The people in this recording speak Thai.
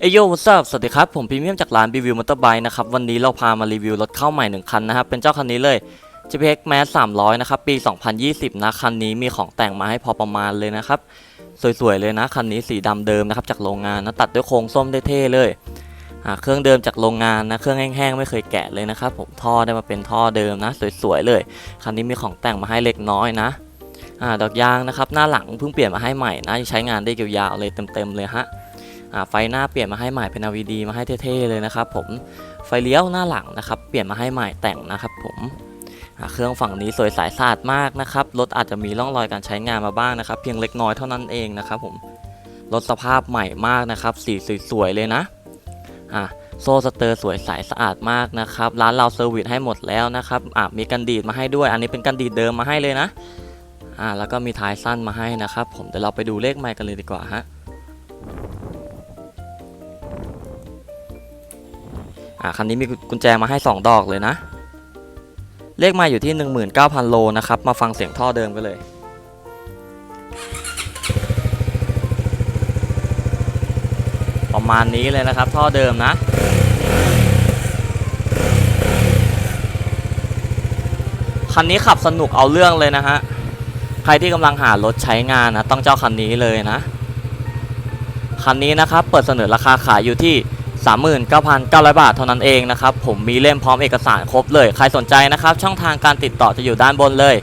เอโยวัสสวัสดีครับ ผมพรีเมียมจากร้านรีวิวมอเตอร์ไบค์นะครับ วันนี้เราพามารีวิวรถเข้าใหม่หนึ่งคันนะครับ เป็นเจ้าคันนี้เลย JPX Max 300 นะครับ ปี 2020 นะ คันนี้มีของแต่งมาให้พอประมาณเลยนะครับ สวยๆ เลยนะ คันนี้สีดำเดิมนะครับจากโรงงานนะ ตัดด้วยโครงส้มเท่ๆเลยอ่าเครื่องเดิมจากโรงงานนะ เครื่องแห้งๆ ไม่เคยแกะเลยนะครับผม ท่อได้มาเป็นท่อเดิมนะ สวยๆ เลย คันนี้มีของแต่งมาให้เล็กน้อยนะอ่าดอกยางนะครับ หน้าหลังเพิ่งเปลี่ยนมาให้ใหม่นะ ใช้งานได้ยาวๆ เลยเต็มๆ เลยฮะ ไฟหน้าเปลี่ยนมาให้ใหม่เป็น LED มาให้เท่ๆเลยนะครับผมไฟเลี้ยวหน้าหลังนะครับ เปลี่ยนมาให้ใหม่แต่งนะครับผมเครื่องฝั่งนี้สวยสายสะอาดมากนะครับรถอาจจะมีร่องรอยการใช้งานมาบ้างนะครับ เพียงเล็กน้อยเท่านั้นเองนะครับผมรถสภาพใหม่มากนะครับ สีสวยๆเลยนะอ่าโซ่สเตอร์สวยใสสะอาดมากนะครับ ร้านเราเซอร์วิสให้หมดแล้วนะครับอ่ามีกันดีดมาให้ด้วย อันนี้เป็นกันดีดเดิมมาให้เลยนะอ่าแล้วก็มีท้ายสั้นมาให้นะครับ ผมเดี๋ยวเราไปดูเลขไมค์กันเลยดีกว่าฮะ อ่าคันนี้มีกุญแจมาให้ 2 ดอกเลยนะ เลขมค์อยู่ที่ 19,000 โลนะครับ มาฟังเสียงท่อเดิมกันเลยประมาณนี้เลยนะครับ ท่อเดิมนะ คันนี้ขับสนุกเอาเรื่องเลยนะฮะ ใครที่กำลังหารถใช้งานนะ ต้องเจ้าคันนี้เลยนะ คันนี้นะครับ เปิดเสนอราคาขายอยู่ที่ 39,900 บาทเท่านั้นเองนะครับผมมีเล่มพร้อมเอกสารครบเลย ใครสนใจนะครับช่องทางการติดต่อจะอยู่ด้านบนเลย